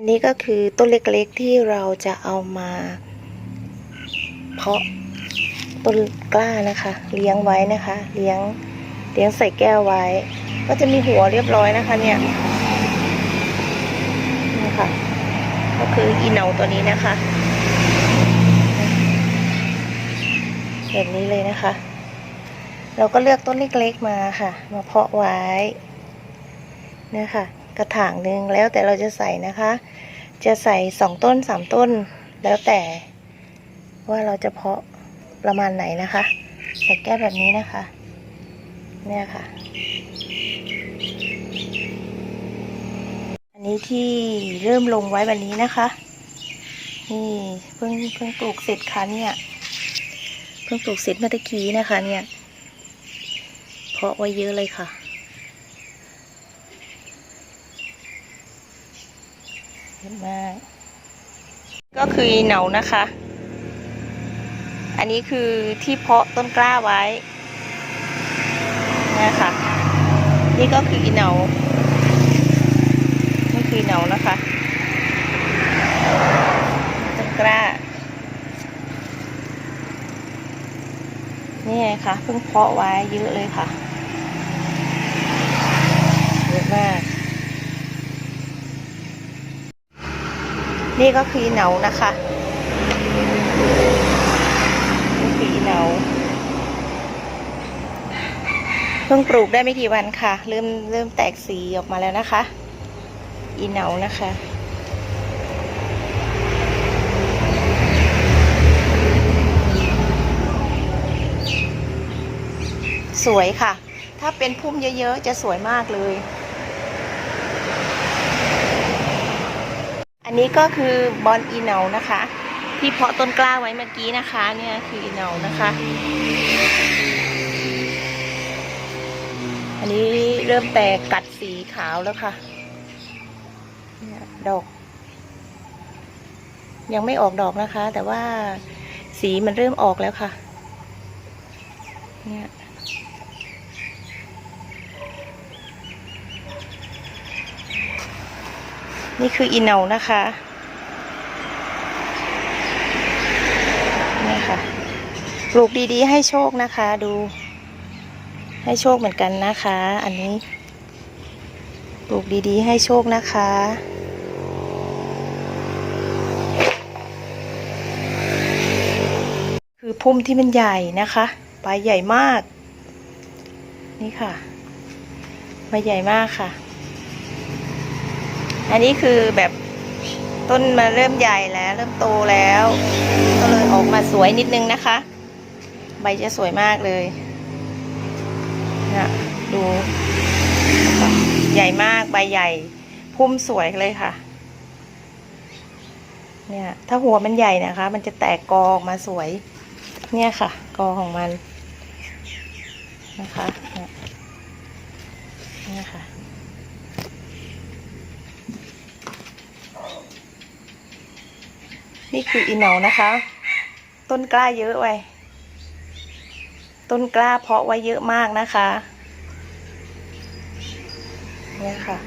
อันนี้ก็คือต้นเล็กๆที่เราจะเอามา เพาะต้นกล้านะคะ เลี้ยงไว้นะคะ เลี้ยงเลี้ยงใส่แก้วไว้ ก็จะมีหัวเรียบร้อยนะคะ เนี่ยนี่ค่ะ ก็คืออีเนาตัวนี้นะคะแบบนี้เลยนะคะ เราก็เลือกต้นเล็กๆมาค่ะ มาเพาะไว้นี่ค่ะ กระถางหนึ่งแล้วแต่เราจะใส่นะคะ จะใส่สองต้นสามต้น แล้วแต่ว่าเราจะเพาะประมาณไหนนะคะใส่แก้วแบบนี้นะคะ เนี่ยค่ะ อันนี้ที่เริ่มลงไว้วันนี้นะคะ นี่เพิ่งเพิ่งปลูกเสร็จค่ะเนี่ยเพิ่งปลูกเสร็จเมื่อตะกี้นะคะเนี่ย เพาะไว้เยอะเลยค่ะ เยอะมากก็คือเหนานะคะ อันนี้คือที่เพาะต้นกล้าไว้นี่ค่ะนี่ก็คืออีเหนานี่คือเหนานะคะต้นกล้า นี่ไงคะเพิ่งเพาะไว้เยอะเลยค่ะ เยอะมาก นี่ก็คือเหนานะคะนี่คือเหนาเพิ่งปลูกได้ไม่กี่วันค่ะ เริ่มเริ่มแตกสีออกมาแล้วนะคะ อีเหนานะคะสวยค่ะ ถ้าเป็นพุ่มเยอะ ๆ จะสวยมากเลย นี้ก็คือบอลอีเนานะคะ ที่เพาะต้นกล้าไว้เมื่อกี้นะคะ เนี่ยคืออีเนานะคะ อันนี้เริ่มแตกกัดสีขาวแล้วค่ะเนี่ยดอก ยังไม่ออกดอกนะคะ แต่ว่าสีมันเริ่มออกแล้วค่ะ เนี่ย นี่คืออีเนานะคะนี่ค่ะปลูกดีๆ ให้โชคนะคะ ดู ให้โชคเหมือนกันนะคะ อันนี้ปลูกดีๆ ให้โชคนะคะคือพุ่มที่มันใหญ่นะคะใบใหญ่มาก นี่ค่ะใบใหญ่มากค่ะ อันนี้คือแบบต้นมาเริ่มใหญ่แล้ว เริ่มโตแล้ว ก็เลยออกมาสวยนิดนึงนะคะ ใบจะสวยมากเลยนะดูใหญ่มากใบใหญ่พุ่มสวยเลยค่ะ เนี่ย ถ้าหัวมันใหญ่นะคะ มันจะแตกกอออกมาสวย เนี่ยค่ะ กอของมันนะคะเนี่ยค่ะ นี่คืออีเหนานะคะ ต้นกล้าเยอะไว้ต้นกล้าเพาะไว้เยอะมากนะคะ เนี่ยค่ะ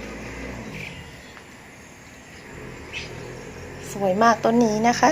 สวยมากต้นนี้นะคะ